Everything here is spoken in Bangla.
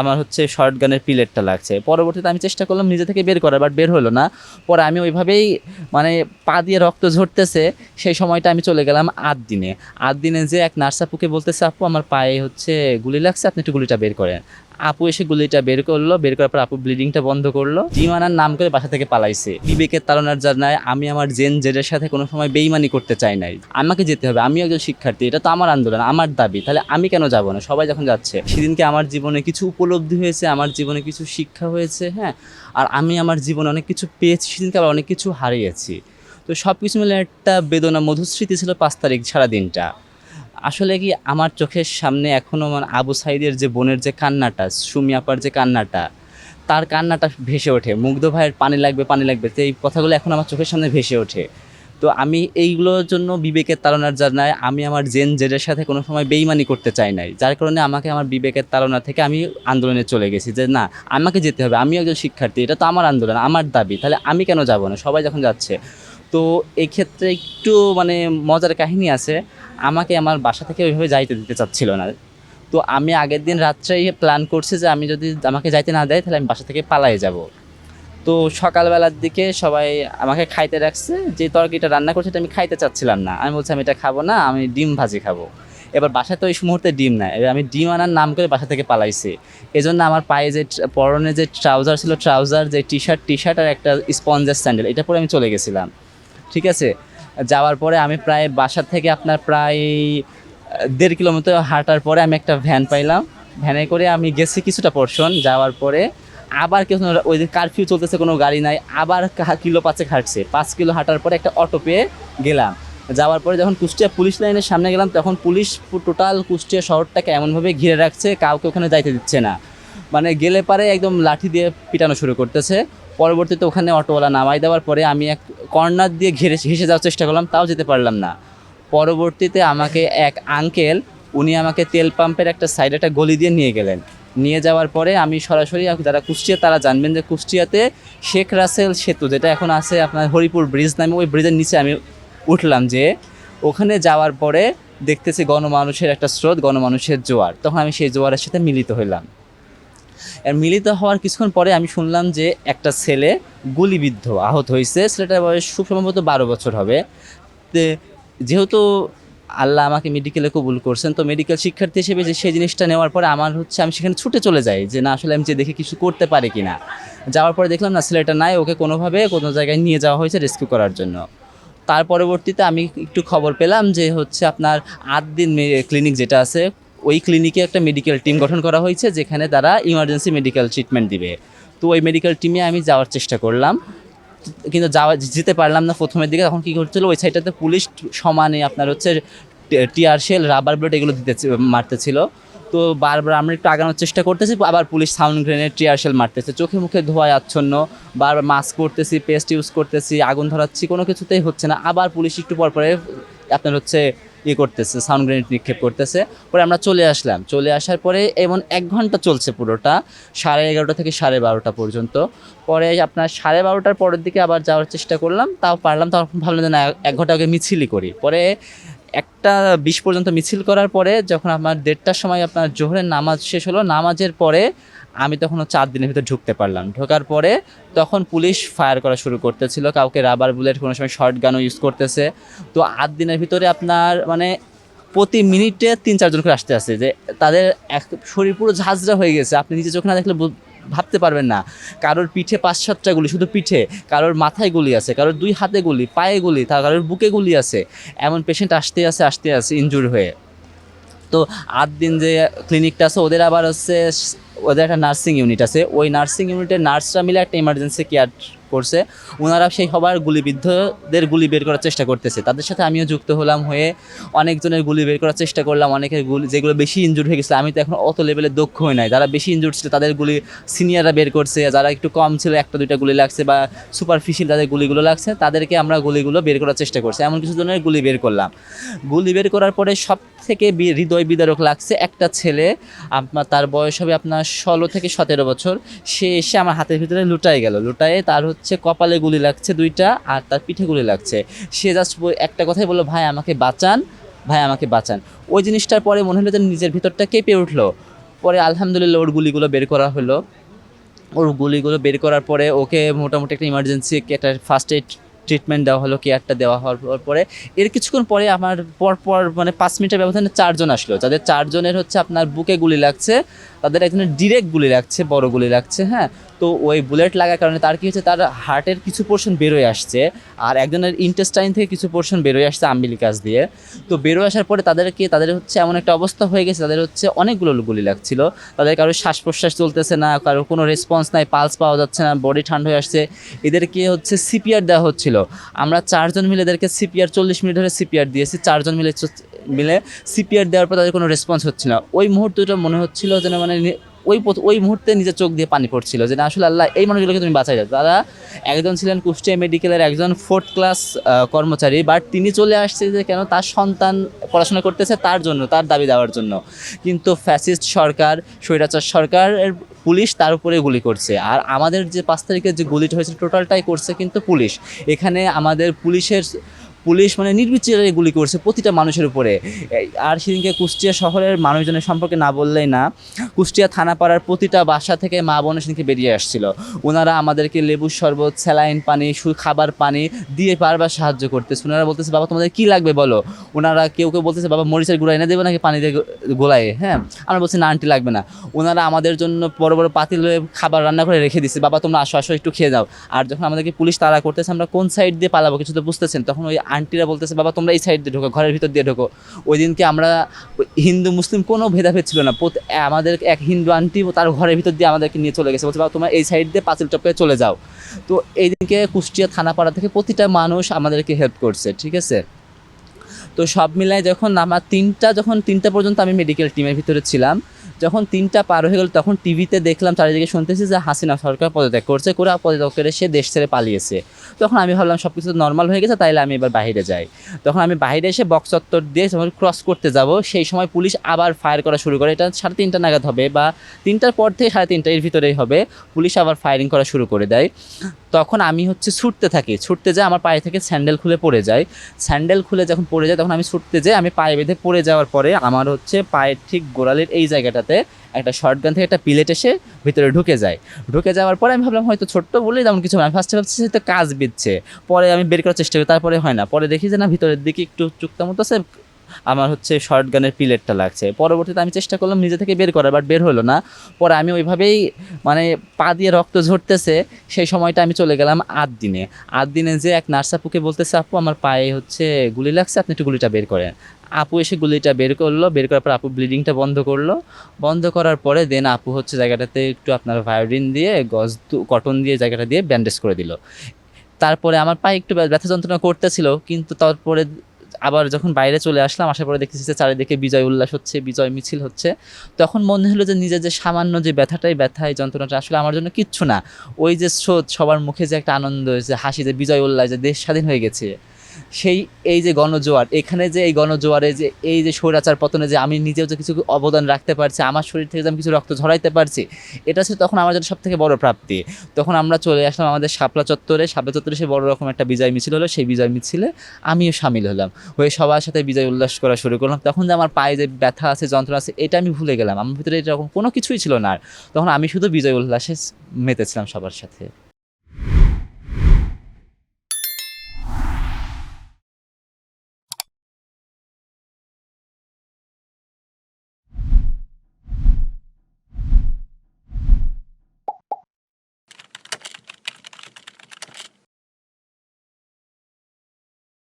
আমার হচ্ছে শর্ট গানের পিলেটটা লাগছে। পরবর্তীতে আমি চেষ্টা করলাম নিজে থেকে বের করার, বাট বের হলো না। পরে আমি ওইভাবেই মানে পা দিয়ে রক্ত ঝরতেছে, সেই সময়টা আমি চলে গেলাম আট দিনে আট দিনে যে এক নার্সাপুকে বলতেছে, আপু, আমার পায়ে হচ্ছে গুলি লাগছে, আপনি একটু গুলিটা বের করেন। আপু এসে গুলিটা বের করল, বের করার পর আপু ব্লিডিংটা বন্ধ করল। ডিমানার নাম করে বাসা থেকে পালাইছে। বিবেকের তাড়নার নাই আমি আমার জেন জেডের সাথে কোনো সময় বেইমানি করতে চাই নাই। আমাকে যেতে হবে আমি একজন শিক্ষার্থী, এটা তো আমার আন্দোলন, আমার দাবি। তাহলে আমি কেন যাব না? সবাই যখন যাচ্ছে, সেদিনকে আমার জীবনে কিছু উপলব্ধি হয়েছে, আমার জীবনে কিছু শিক্ষা হয়েছে হ্যাঁ? আর আমি আমার জীবনে অনেক কিছু পেয়েছি, সেদিনকে আবার অনেক কিছু হারিয়েছি। তো সব কিছু মিলে একটা বেদনা মধুস্মৃতি ছিল পাঁচ তারিখ সারা দিনটা আসলে কি আমার চোখের সামনে এখনও মানে আবু সাইদের যে বোনের যে কান্নাটা, সুমি আপার যে কান্নাটা, তার কান্নাটা ভেসে ওঠে। মুগ্ধ ভাইয়ের পানি লাগবে পানি লাগবে, তো এই কথাগুলো এখন আমার চোখের সামনে ভেসে ওঠে। তো আমি এইগুলোর জন্য বিবেকের তাড়নার নাই আমি আমার জেন জেডের সাথে কোনো সময় বেইমানি করতে চাই নাই। যার কারণে আমাকে আমার বিবেকের তাড়না থেকে আমি আন্দোলনে চলে গেছি যে, না, আমাকে যেতে হবে আমি একজন শিক্ষার্থী, এটা তো আমার আন্দোলন, আমার দাবি, তাহলে আমি কেন যাব না? সবাই যখন যাচ্ছে তো এই ক্ষেত্রে একটু মানে মজার কাহিনী আছে। আমাকে আমার বাসা থেকে ওইভাবে যাইতে দিতে চাচ্ছিল না। তো আমি আগের দিন রাত্রেই প্ল্যান করছি যে আমি যদি আমাকে যাইতে না দেয়, তাহলে আমি বাসা থেকে পালাই যাব। তো সকালবেলার দিকে সবাই আমাকে খাইতে রাখছে। যে তরকারিটা রান্না করছে এটা আমি খাইতে চাচ্ছিলাম না। আমি বলছি, আমি এটা খাব না, আমি ডিম ভাজি খাব। এবার বাসায় তো ওই মুহূর্তে ডিম নাই। এবার আমি ডিম আনার নাম করে বাসা থেকে পালাইছি। এই জন্য আমার পায়ে যে পরনে যে ট্রাউজার ছিল, ট্রাউজার, যে টি শার্ট টি শার্ট আর একটা স্পঞ্জের স্যান্ডেল, এটা পরে আমি চলে গেছিলাম। ঠিক আছে? যাওয়ার পরে আমি প্রায় বাসা থেকে আপনার প্রায় দেড় কিলোমিটার হাঁটার পরে আমি একটা ভ্যান পাইলাম। ভ্যানে করে আমি গেছি কিছুটা পোর্শন যাওয়ার পরে আবার কেউ ওই কারফিউ চলতেছে, কোনো গাড়ি নাই, আবার কিলো পাঁচেক হাঁটছে। পাঁচ কিলো হাঁটার পরে একটা অটো পেয়ে গেলাম। যাওয়ার পরে যখন কুষ্টিয়া পুলিশ লাইনের সামনে গেলাম, তখন পুলিশ টোটাল কুষ্টিয়া শহরটাকে এমনভাবে ঘিরে রাখছে, কাউকে ওখানে যাইতে দিচ্ছে না। মানে গেলে পারে একদম লাঠি দিয়ে পিটানো শুরু করতেছে। পরবর্তীতে ওখানে অটোওয়ালা নামাই দেওয়ার পরে আমি এক কর্নার দিয়ে ঘিরে হেসে যাওয়ার চেষ্টা করলাম, তাও যেতে পারলাম না। পরবর্তীতে আমাকে এক আঙ্কেল উনি আমাকে তেল পাম্পের একটা সাইডে একটা গলি দিয়ে নিয়ে গেলেন। নিয়ে যাওয়ার পরে আমি সরাসরি যারা কুষ্টিয়া, তারা জানবেন যে কুষ্টিয়াতে শেখ রাসেল সেতু, যেটা এখন আছে আপনার হরিপুর ব্রিজ নামে, ওই ব্রিজের নিচে আমি উঠলাম যে ওখানে যাওয়ার পরে দেখতেছি গণমানুষের একটা স্রোত, গণমানুষের জোয়ার। তখন আমি সেই জোয়ারের সাথে মিলিত হইলাম। আর মিলিত হওয়ার কিছুক্ষণ পরে আমি শুনলাম যে একটা ছেলে গুলিবিদ্ধ আহত হয়েছে। ছেলেটার বয়স খুব সম্ভবত বারো বছর হবে। যেহেতু আল্লাহ আমাকে মেডিকেলে কবুল করছেন, তো মেডিকেল শিক্ষার্থী হিসেবে যে সেই জিনিসটা নেওয়ার পরে আমার হচ্ছে আমি সেখানে ছুটে চলে যাই যে না, আসলে আমি যে দেখে কিছু করতে পারি কি না যাওয়ার পরে দেখলাম, না, ছেলেটা নাই, ওকে কোনোভাবে কোনো জায়গায় নিয়ে যাওয়া হয়েছে রেস্কিউ করার জন্য। তার পরবর্তীতে আমি একটু খবর পেলাম যে হচ্ছে আপনার আট দিন ক্লিনিক যেটা আছে ওই ক্লিনিকে একটা মেডিকেল টিম গঠন করা হয়েছে, যেখানে তারা ইমার্জেন্সি মেডিকেল ট্রিটমেন্ট দিবে। তো ওই মেডিকেল টিমে আমি যাওয়ার চেষ্টা করলাম। কিন্তু যাওয়া, যেতে পারলাম না প্রথমের দিকে। তখন কী করছিল ওই সাইডটাতে পুলিশ সমানে আপনার হচ্ছে টিয়ার শেল রাবার ব্লেড এগুলো দিতে মারতেছিল। তো বারবার আমরা একটু আগানোর চেষ্টা করতেছি, আবার police sound grenade tear shell মারতেছে। চোখে মুখে ধোয়ায় আচ্ছন্ন, বারবার মাস্ক করতেছি পেস্ট ইউজ করতেছি, আগুন ধরাচ্ছি, কোনো কিছুতেই হচ্ছে না। আবার পুলিশ একটু পর পরে আপনার হচ্ছে ইয়ে করতেছে সাউন্ড গ্রেনেড নিক্ষেপ করতেছে। পরে আমরা চলে আসলাম। চলে আসার পরে এমন এক ঘণ্টা চলছে পুরোটা, সাড়ে এগারোটা থেকে সাড়ে বারোটা পর্যন্ত। পরে আপনার সাড়ে বারোটার পরের দিকে আবার যাওয়ার চেষ্টা করলাম, তাও পারলাম তখন ভাবলাম যে না, এক ঘণ্টা আগে মিছিলই করি। পরে একটা বিশ পর্যন্ত মিছিল করার পরে যখন আমার দেড়টার সময় আপনার জোহরের নামাজ শেষ হলো, নামাজের পরে আমি তখন চার দিনের ভিতরে ঢুকতে পারলাম। ঢোকার পরে তখন পুলিশ ফায়ার করা শুরু করতেছিল। কাউকে রাবার বুলেট কোনো সময় শর্ট গানও ইউজ করতেছে। তো আট দিনের ভিতরে আপনার মানে প্রতি মিনিটে তিন চারজন করে আসতে আসে যে তাদের এক শরীর পুরো ঝাঁঝরা হয়ে গেছে। আপনি নিজে চোখে না দেখলে ভাবতে পারবেন না। কারোর পিঠে পাঁচ, সাতটা গুলি, শুধু পিঠে। কারোর মাথায় গুলি আছে, কারোর দুই হাতে গুলি, পায়ে গুলি তার কারোর বুকে গুলি আছে। এমন পেশেন্ট আসতে আসে আসতে আসে ইনজুর হয়ে। তো আট দিন যে ক্লিনিকটা আছে, ওদের আবার হচ্ছে, ওদের একটা নার্সিং ইউনিট আছে। ওই নার্সিং ইউনিটের নার্সরা মিলে একটা ইমার্জেন্সি কেয়ার করছে ওনারা সেই সবার গুলিবিদ্ধদের গুলি বের করার চেষ্টা করতেছে। তাদের সাথে আমিও যুক্ত হলাম হয়ে অনেকজনের গুলি বের করার চেষ্টা করলাম, অনেকের গুলি, যেগুলো বেশি ইনজুর হয়ে গেছে আমি তো এখন অত লেভেলে দক্ষ হই নাই। যারা বেশি ইনজুর ছিল, তাদের গুলি সিনিয়ররা বের করছে। যারা একটু কম ছিল, একটা দুইটা গুলি লাগছে বা সুপারফিশিয়াল যাদের গুলিগুলো লাগছে, তাদেরকে আমরা গুলিগুলো বের করার চেষ্টা করছি। এমন কিছু জনের গুলি বের করলাম। গুলি বের করার পরে সব থেকে হৃদয় বিদারক লাগছে একটা ছেলে। আপনার, তার বয়স হবে আপনার ষোলো থেকে সতেরো বছর। সে এসে আমার হাতের ভিতরে লুটাই গেল। লুটায়ে তার হচ্ছে কপালে গুলি লাগছে দুইটা আর তার পিঠে গুলি লাগছে। সে জাস্ট একটা কথাই বলল, ভাই, আমাকে বাঁচান, ভাই, আমাকে বাঁচান। ওই জিনিসটার পরে মনে হলো যে নিজের ভিতরটা কেঁপে উঠল। পরে আলহামদুলিল্লাহ ওর গুলিগুলো বের করা হলো। ওর গুলিগুলো বের করার পরে ওকে মোটামুটি একটা ইমার্জেন্সি একটা ফার্স্ট এইড ট্রিটমেন্ট দেওয়া হলো কেয়ারটা দেওয়া হওয়ার পরে এর কিছুক্ষণ পরে আমার পর পর মানে পাঁচ মিনিটের ব্যবধানে চারজন আসলো। যাদের চারজনের হচ্ছে আপনার বুকে গুলি লাগছে, তাদের একজনের ডিরেক্ট গুলি লাগছে, বড় গুলি লাগছে হ্যাঁ। তো ওই বুলেট লাগার কারণে তার কি হচ্ছে তার হার্টের কিছু পোর্শন বেরোয় আসছে, আর একজনের ইন্টেস্টাইন থেকে কিছু পোর্শন বেরোয় আসছে আম্বিলিকাস দিয়ে। তো বেরোয় আসার পরে তাদেরকে, তাদের হচ্ছে এমন একটা অবস্থা হয়ে গেছে, তাদের হচ্ছে অনেকগুলো গুলি লাগছিল। তাদের কারও শ্বাস প্রশ্বাস চলতেছে না, কারও কোনো রেসপন্স নাই পালস পাওয়া যাচ্ছে না বডি ঠান্ডা হয়ে আসছে। এদেরকে হচ্ছে সিপিআর দেওয়া হচ্ছিল। আমরা চারজন মিলে এদেরকে সিপিআর চল্লিশ মিনিট ধরে সিপিআর দিয়েছি, চারজন মিলে মিলে সিপিআর দেওয়ার পর তাদের কোনো রেসপন্স হচ্ছে না। ওই মুহূর্তটা মনে হচ্ছিল যেন মানে ওই ওই মুহূর্তে নিজের চোখ দিয়ে পানি পড়ছিল যে না, আসলে আল্লাহ, এই মানুষগুলোকে তুমি বাঁচাই যাও তারা একজন ছিলেন কুষ্টিয়া মেডিকেলের একজন ফোর্থ ক্লাস কর্মচারী বাট তিনি চলে আসছে যে কেন তার সন্তান পড়াশোনা করতেছে তার জন্য, তার দাবি দেওয়ার জন্য। কিন্তু ফ্যাসিস্ট সরকার, স্বৈরাচার সরকারের পুলিশ তার উপরে গুলি করছে। আর আমাদের যে পাঁচ তারিখে যে গুলিটা হয়েছে টোটালটাই করছে কিন্তু পুলিশ। এখানে আমাদের পুলিশের পুলিশ মানে নির্বিচারে গুলি করছে প্রতিটা মানুষের উপরে। আর সেদিনকে কুষ্টিয়া শহরের মানুষজনের সম্পর্কে না বললেই না, কুষ্টিয়া থানাপাড়ার প্রতিটা বাসা থেকে মা বোনের সেদিনকে বেরিয়ে আসছিল। ওনারা আমাদেরকে লেবুর শরবত, স্যালাইন পানি খাবার পানি দিয়ে বারবার সাহায্য করতেছে। ওনারা বলতেছে, বাবা, তোমাদের কি লাগবে বলো? ওনারা কেউ কেউ বলতেছে, বাবা, মরিচের গুঁড়া এনে দেবো নাকি পানি দিয়ে গোলায়? হ্যাঁ আমরা বলছি, না, আন্টি, লাগবে না। ওনারা আমাদের জন্য বড় বড় পাতিল খাবার রান্না করে রেখে দিচ্ছে বাবা, তোমরা আসো আসো, একটু খেয়ে যাও আর যখন আমাদেরকে পুলিশ তাড়া করতেছে, আমরা কোন সাইড দিয়ে পালাবো? কিছু তো বুঝতেছেন, তখন ওই আন্টিরা বলতেছে, বাবা, তোমরা এই সাইড দিয়ে ঢোকো, ঘরের ভিতর দিয়ে ঢোকো। ওই দিনকে আমরা হিন্দু, মুসলিম কোনো ভেদাভেদ ছিল না। আমাদের এক হিন্দু আন্টি তার ঘরের ভিতর দিয়ে আমাদেরকে নিয়ে চলে গেছে। বলছে, বাবা, তোমরা এই সাইড দিয়ে পাঁচিল টপকে চলে যাও। তো এই দিনকে কুষ্টিয়া থানাপাড়া থেকে প্রতিটা মানুষ আমাদেরকে হেল্প করছে, ঠিক আছে? তো সব মিলায় যখন আমার তিনটা, যখন তিনটা পর্যন্ত আমি মেডিকেল টিমের ভিতরে ছিলাম যখন তিনটা পার হয়ে গেল, তখন টিভিতে দেখলাম চারিদিকে শুনতেছি যে হাসিনা সরকার পদত্যাগ করছে, করে পদত্যাগ করে সে দেশ ছেড়ে পালিয়েছে। তখন আমি ভাবলাম সব কিছু নর্মাল হয়ে গেছে, তাইলে আমি এবার বাইরে যাই। তখন আমি বাইরে এসে বক্স চত্বর দিয়ে যখন ক্রস করতে যাব, সেই সময় পুলিশ আবার ফায়ার করা শুরু করে। এটা সাড়ে তিনটা নাগাদ হবে বা তিনটার পর থেকে সাড়ে তিনটা, এর ভিতরেই হবে। পুলিশ আবার ফায়ারিং করা শুরু করে দেয়। তখন আমি হচ্ছে ছুটতে থাকি। ছুটতে যাই আমার পায়ে থেকে স্যান্ডেল খুলে পড়ে যায়। স্যান্ডেল খুলে যখন পড়ে যায়, তখন আমি ছুটতে যাই আমি পায়ে বেঁধে পড়ে যাওয়ার পরে আমার হচ্ছে পায়ের ঠিক গোড়ালের এই জায়গাটাতে একটা শর্টগান থেকে একটা পিলেট এসে ভিতরে ঢুকে যায়। ঢুকে যাওয়ার পরে আমি ভাবলাম, হয়তো ছোট্ট বলেই তেমন কিছু। আমি ফার্স্টে ভাবছি হয়তো কাজ বিচ্ছে পরে আমি বের করার চেষ্টা করি, তারপরে হয় না। পরে দেখি যে না, ভিতরের দিকে একটু চুক্তা মতো আছে, আমার হচ্ছে শর্ট গানের পিলেটটা লাগছে। পরবর্তীতে আমি চেষ্টা করলাম নিজে থেকে বের করার বাট বের হলো না। পরে আমি ওইভাবেই মানে পা দিয়ে রক্ত ঝরতেছে, সেই সময়টা আমি চলে গেলাম আট দিনে আট দিনে যে এক নার্স আপুকে বলতেছে, আপু, আমার পায়ে হচ্ছে গুলি লাগছে, আপনি একটু গুলিটা বের করেন। আপু এসে গুলিটা বের করল, বের করার পর আপু ব্লিডিংটা বন্ধ করল। বন্ধ করার পরে দেন আপু হচ্ছে জায়গাটাতে একটু আপনার ভায়োডিন দিয়ে, গজ কটন দিয়ে জায়গাটা দিয়ে ব্যান্ডেজ করে দিল। তারপরে আমার পায়ে একটু ব্যথা যন্ত্রণা করতেছিল, কিন্তু তারপরে আবার যখন বাইরে চলে আসলাম, আসার পরে দেখতেছি যে চারিদিকে বিজয় উল্লাস হচ্ছে, বিজয় মিছিল হচ্ছে। তখন মনে হলো যে নিজের যে সামান্য যে ব্যথাটাই ব্যথা এই যন্ত্রণাটা আসলে আমার জন্য কিচ্ছু না। ওই যে স্রোত, সবার মুখে যে একটা আনন্দ, যে হাসি, যে বিজয় উল্লাস, যে দেশ স্বাধীন হয়ে গেছে। সেই, এই যে গণজোয়ার, এখানে যে এই গণজোয়ারে যে, এই যে স্বৈরাচার পতনে যে আমি নিজেও যে কিছু অবদান রাখতে পারছি, আমার শরীর থেকে যে আমি কিছু রক্ত ঝরাইতে পারছি, এটা ছিল তখন আমার জন্য সব থেকে বড় প্রাপ্তি। তখন আমরা চলে আসলাম আমাদের শাপলা চত্বরে শাপলা চত্বরে সে বড় রকম একটা বিজয় মিছিল হলো, সেই বিজয় মিছিলে আমিও সামিল হলাম। হয়ে সবার সাথে বিজয় উল্লাস করা শুরু করলাম। তখন যে আমার পায়ে যে ব্যথা আছে, যন্ত্রণা আছে, এটা আমি ভুলে গেলাম। আমার ভিতরে এরকম কোনো কিছুই ছিল না আর। তখন আমি শুধু বিজয় উল্লাসে মেতেছিলাম সবার সাথে।